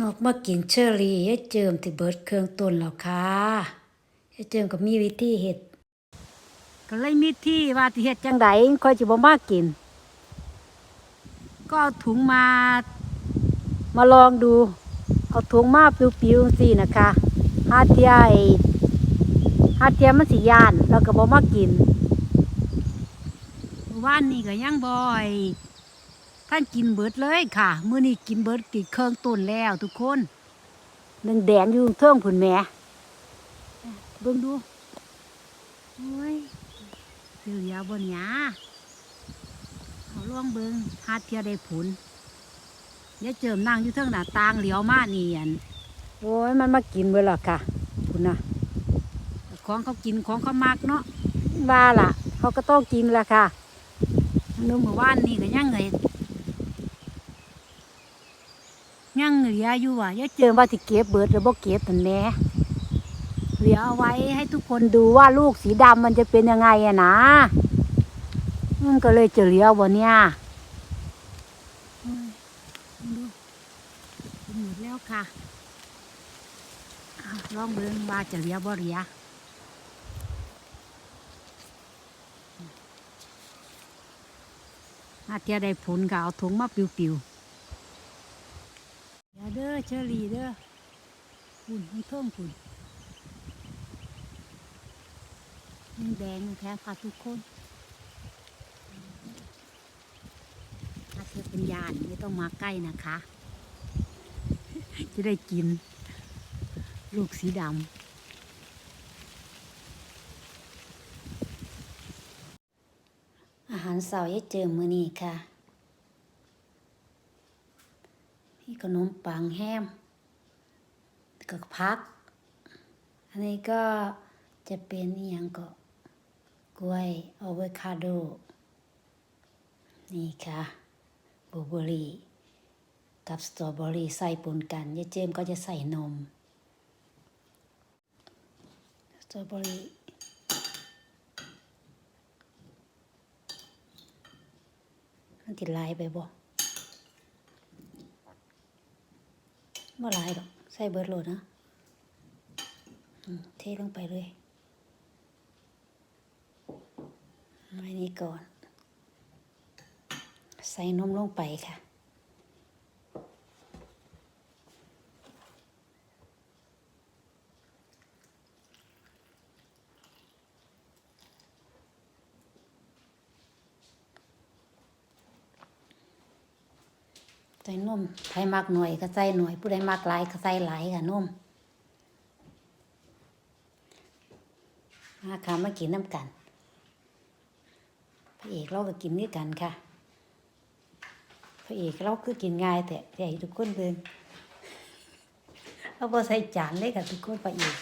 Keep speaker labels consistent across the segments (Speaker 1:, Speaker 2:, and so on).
Speaker 1: นอกมากินเชอรี่ยายเจิมที่เบิดเครื่องต้นแล้วค่ะยายเจิมก็มีวิธีเฮ็ดก็เลยมีที่ว่าที่เฮ็ดจังไดค่อยสิบ่มากิน ก็เอาถุงมา มาลองดู เอาถุงมาปิวๆสินะคะหาเทียไอ้หาเทียมันสิย่านแล้วก็บ่มากินว่านนี้ก็ยังบ่อย ท่านกินเบิดเลยค่ะ มื้อนี้กินเบิดกินเครื่องต้นแล้วทุกคนแดงแดงๆอยู่เทิงผุนแหม่เบิ่งดูโอ้ยเสียบนหยาเอาล่องเบิ่งหาเทียได้ผลอย่าเจิมนั่งอยู่เทิงหน้าต่างเหลียวมานี่อันโอ้ยมันมากินเบิดแล้วค่ะคุณน่ะของเขากินของเขามักเนาะว่าล่ะ เขาก็ต้องกินละค่ะนึกเมื่อวานนี่ก็ยังไงยัง เหลืออยู่อะย่าเจอว่าที่เก็บเบิดหรือบ่เก็บนั่นแหละเหลือเอาไว้ให้ทุกคนดูว่าลูกสีดำมันจะเป็นยังไงอะนะมันก็เลยจะเหลือวันเนี้ยหมดแล้วค่ะอ้าวลองเบิ่งว่าจะเหลือบ่เหลืออาเทียได้ผลก็เอาถุงมาปิวๆ อเด้อชอรี่เด้อคุณมันเพิ่มคุณมันแดงแท้ค่ะทุกคนถ้าเธอเป็นยานไม่ต้องมาใกล้นะคะ จะได้กิน ลูกสีดำอาหารเสาร์ยายเจอมือนี้ค่ะ มี ขนมปังแฮมกับพัก อันนี้ก็จะเป็นอย่างก็กล้วยอะโวคาโด นี่ค่ะบลูเบอรี่กับสตรอเบอรี่ใส่ปนกันยายเจมก็จะใส่นม สตรอเบอรี่มันติดลายไปบ่ บ่หลายดอก ใส่เบิดโหลดนะเทลงไปเลยไว้นี้ก่อน ใส่นมลงไปค่ะ ใส่นมใครมักหน่อยก็ใส่หน่อย ผู้ใดมักหลายก็ใส่หลายค่ะนมมาค่ะมากินน้ำกัน พระเอกเราก็กินด้วยกันค่ะ พระเอกเราคือกินง่ายแต่ใหญ่ทุกคนเดินเราพอใส่จานเลยค่ะทุกคนพระเอก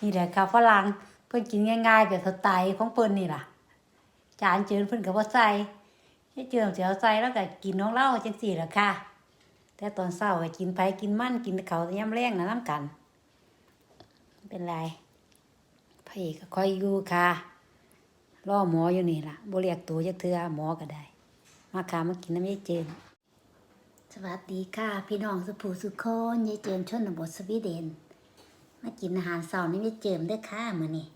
Speaker 1: นี่แหละค่ะฝรั่งเพิ่นกินง่ายๆแบบสไตล์ของเพิ่นนี่ล่ะ จานเจินเพิ่นก็บ่ใส่ให้เจิมเสียวใส่แล้วก็กินน้องเล่าจังสี่ล่ะค่ะ แต่ตอนเช้าก็กินไปกินมันกินเขาวย่ำแรงนะน้ำกัน เป็นไรพระเอกก็คอยอยู่ค่ะรอหมออยู่นี่ล่ะบ่เรียกตัวจักเทือหมอก็ได้ มาค่ะมากินน้ำยายเจนสวัสดีค่ะ พี่น้องสุภูสุโคนยายเจนชนบทสวีเดน มากินอาหารเช้านี่ยายเจิมด้อค่ะมื้อนี้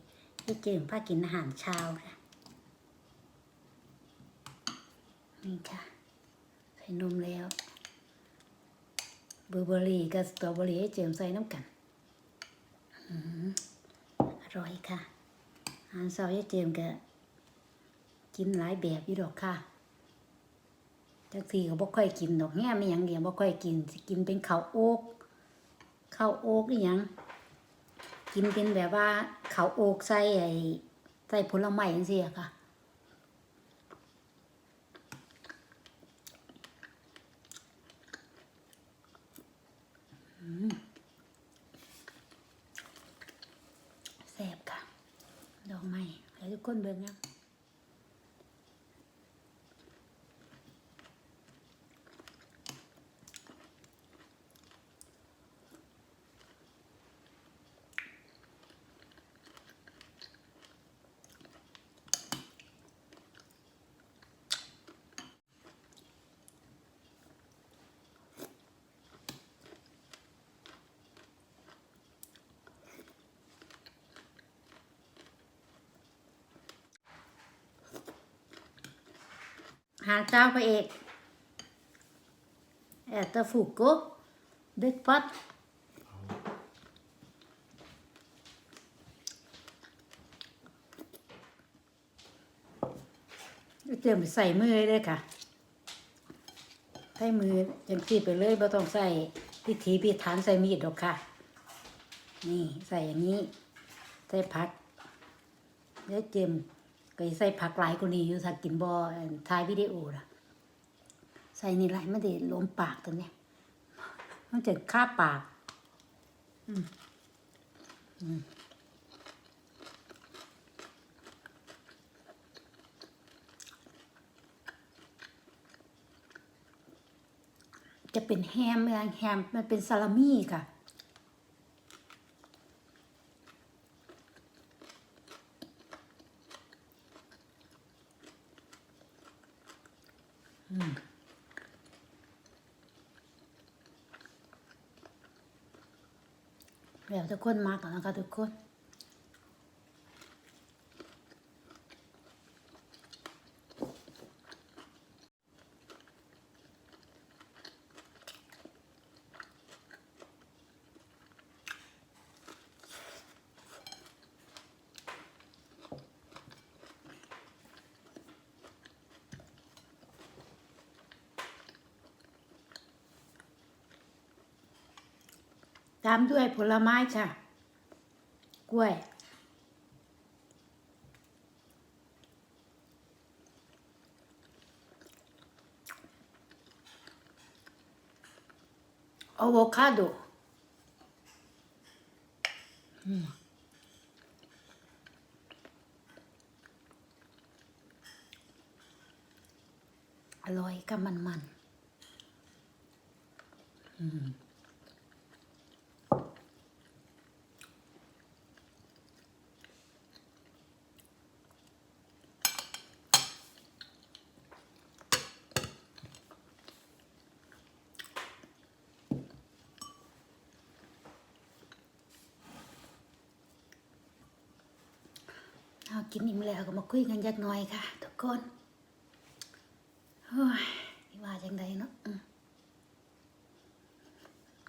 Speaker 1: ยายเจิมพากินอาหารเช้าค่ะนี่ค่ะใส่นมแล้ว บลูเบอร์รี่กับสตรอเบอร์รี่ให้เจิมใส่น้ำกันอร่อยค่ะอาหารเช้าให้เจิมก็กินหลายแบบอยู่ดอกค่ะจักทีก็บ่ค่อยกินดอกแง่ไม่ยังเดียวบ่ค่อยกินสิกินเป็นข้าวโอ๊กข้าวโอ๊กอีหยัง กินเป็นแบบว่าข้าวโอ๊กใส่ไอ้ใส่ผลไม้จังซี่ค่ะ หารเช้าพระเอกแอตฟูโกเด็กปัดเตรียมใส่มือเลยค่ะ ใส่มือจังสีไปเลยบ่ต้องใส่พิธีพิธานใส่มีดหรอกค่ะ นี่ใส่อย่างนี้ ใส่ผักแล้วเจม ก็ใส่ผักหลายกว่านี้อยู่ถ้ากินบ่ถ่ายวิดีโอล่ะ ใส่นี่ไรไม่ได้ล้มปากตัวเนี้ยมันจะคาบปาก อืมอืมจะเป็นแฮมแฮมมันเป็นซาลามี่ค่ะ แบบทุกคนมากแล้วนะคะทุกคน ตามด้วยผลไม้ค่ะ กล้วย อะโวคาโดอร่อยกับมันมันๆอืม กินอิ่มแล้วก็มาคุยกันยักน่อยค่ะ ทุกคนโอ้ยว่าจังไดเนาะ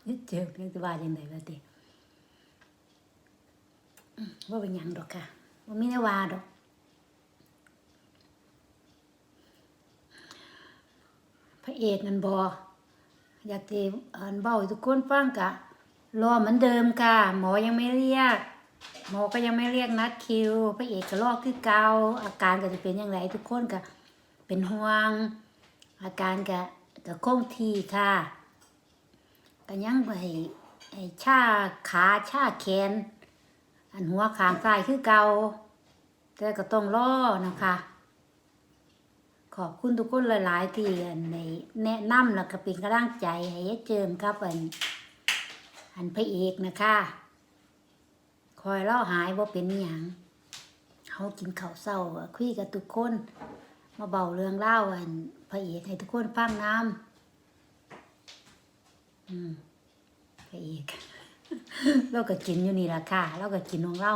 Speaker 1: ยึดเจ็บนี่สิว่าจังไดวะติอืมว่าเป็นหยังดอกค่ะว่ามีแนวว่าดอกพระเอกนั่นบออยากจะอ่านเบาทุกคนฟังกะรอเหมือนเดิมค่ะ หมอยังไม่เรียก หมอก็ยังไม่เรียกนัดคิว พระเอกก็รอคือเกาอาการก็จะเป็นอย่างไรทุกคนก็เป็นห่วง อาการก็ก็คงทีค่ะก็ยังไปไอ้ชาขาชาแขน อันหัวขางซ้ายคือเกาแต่ก็ต้องรอนะคะ ขอบคุณทุกคนหลาย ๆ ที่ในแนะนำแล้วก็เป็นกำลังใจให้ยายเจิมครับอันอันพระเอกนะคะ คอยเล่าหายว่าเป็นอหย่างเขากินข้าวเศร้าคุยกับทุกคน มาเบาเรื่องเล่าอันพระเอกให้ทุกคนฟังน้ำอืมพระเอกเราก็กินอยู่นี่ละค่ะเราก็กินของเรา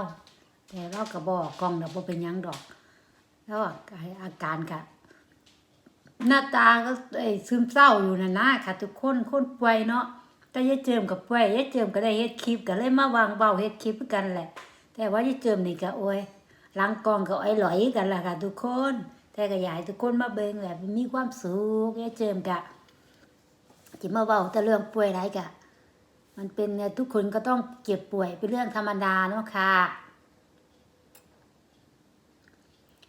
Speaker 1: แต่เราก็บอกกองเราบ่เป็นยังดอก แล้วอาการกะหน้าตาก็ไอ้ซึมเศร้าอยู่นะนะค่ะ ทุกคนคนป่วยเนาะ แต่ยายเจิมกับป่วยยายเจิมก็ได้เฮ็ดคลิปก็เลยมาวางเบาเฮ็ดคลิปกันแหละ แต่ว่ายายเจิมนี่ก็โอ้ยหลังกองก็อ้ยหลอยกันล่ะค่ะทุกคน แต่ก็อยากให้ทุกคนมาเบิ่งแบบมีความสุขยายเจิมกะจิมาเว้าแต่เรื่องป่วยไรกะ มันเป็นเนี่ยทุกคนก็ต้องเจ็บป่วยเป็นเรื่องธรรมดาเนาะค่ะ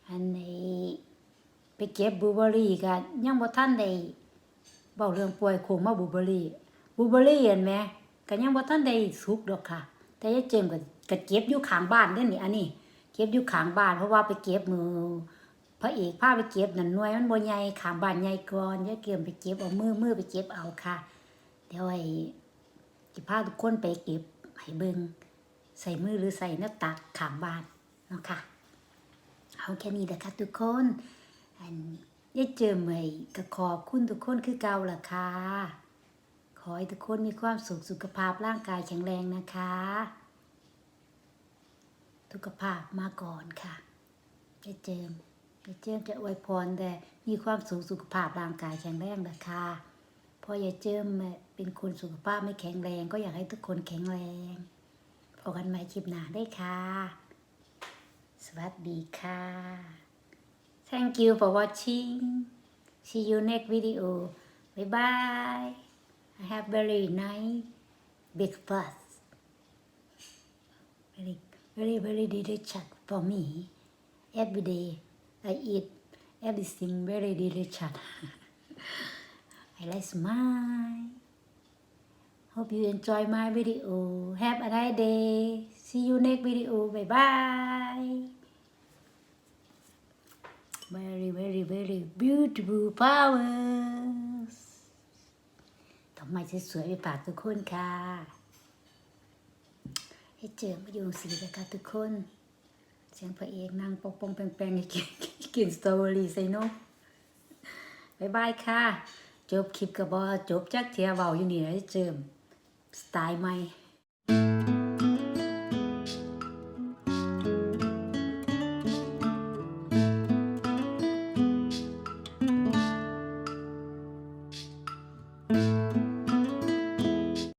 Speaker 1: อันนี้ไปเก็บบูเบอรี่กันยังบ่ทันได้เว้าเรื่องป่วยคงมาบูเบอรี่ บูเบอรี่เห็นไหมก็ยังบ่ทันได้สุกดอกค่ะ แต่ยายเจมก็ก็เก็บอยู่ข้างบ้านเด้อนี่อันนี้ เก็บอยู่ข้างบ้านเพราะว่าไปเก็บมือพระเอกพาไปเก็บนั่นหน่วยมันบ่ใหญ่ข้างบ้านใหญ่ก่อนยายเกมไปเก็บเอามือมือไปเก็บเอาค่ะเดี๋ยวไอ้สิพาทุกคนไปเก็บให้เบิ่งใส่มือหรือใส่หน้าตักข้างบ้านเนาะค่ะเอาแค่นี้นะคะทุกคนอันยายเจอใหม่ก็ขอบคุณทุกคนคือเก่าล่ะค่ะ อให้ทุกคนมีความสุขสุขภาพร่างกายแข็งแรงนะคะ สุขภาพมาก่อนค่ะยายเจิมยายเจิมจะอวยพรแต่มีความสุขสุขภาพร่างกายแข็งแรงนะคะเพราะยายเจิมเนี่ยเป็นคนสุขภาพไม่แข็งแรง ก็อยากให้ทุกคนแข็งแรงพบกันใหม่คลิปหน้าได้ค่ะ สวัสดีค่ะ Thank you for watching see you next video bye bye I have very nice breakfast very very very delicious for me. Every day I eat everything very delicious I like smile. Hope you enjoy my video. Have a nice day. See you next video. Bye bye very very very beautiful flowers ทำไมสวยๆไปฝากทุกคนค่ะ ให้เจอมาอยู่สีเลยค่ะทุกคน เสียงพระเอกนั่งปองปองแปลงๆกินกินสตรอเบอรี่ใส่นมบายบายค่ะ จบคลิปกับบอจบจักเทียเบาอยู่นี่ให้เจิม สไตล์ใหม่